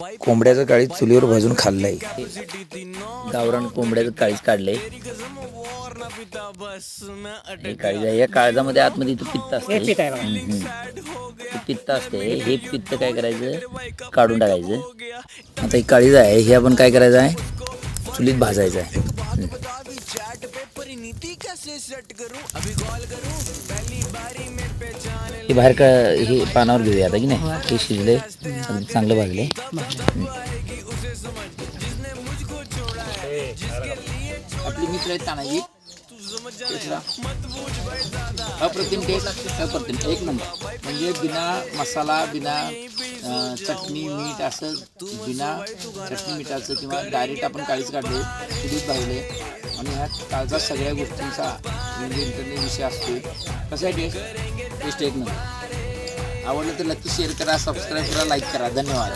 कोंबड्याचं काळी चुलीवर भाजून खाल्लंय. गावरान कोंबड्याचं काळीच काढलंय. हे काळीज आहे. या काळजामध्ये आतमध्ये इथं पित्त असते पित्त. हे असते हे पित्त काय करायचं? काढून टाकायचं. आता ही काळीज आहे. हे आपण काय करायचं आहे? चुलीत भाजायचं आहे. हम्म. हे बाहेर का हे पानावर घेऊया आता की नाही? हे. शिजले अगदी चांगलं भाजले. आपली मित्र आहेत तानाजी. अप्रतिम टेस्ट अप्रतिम. एक नंबर. म्हणजे बिना मसाला बिना चटणी मीठ असं बिना चटणी मिठाचं किंवा डायरेक्ट आपण काळीच काढले चुलीत भाजले. आणि ह्या काळचा सगळ्या गोष्टींचा म्हणजे इंटरनेट विषय असतो. कसं आहे टेस्ट टेस्ट एक नंबर आवडलं तर नक्की शेअर करा सबस्क्राईब करा लाईक करा. धन्यवाद.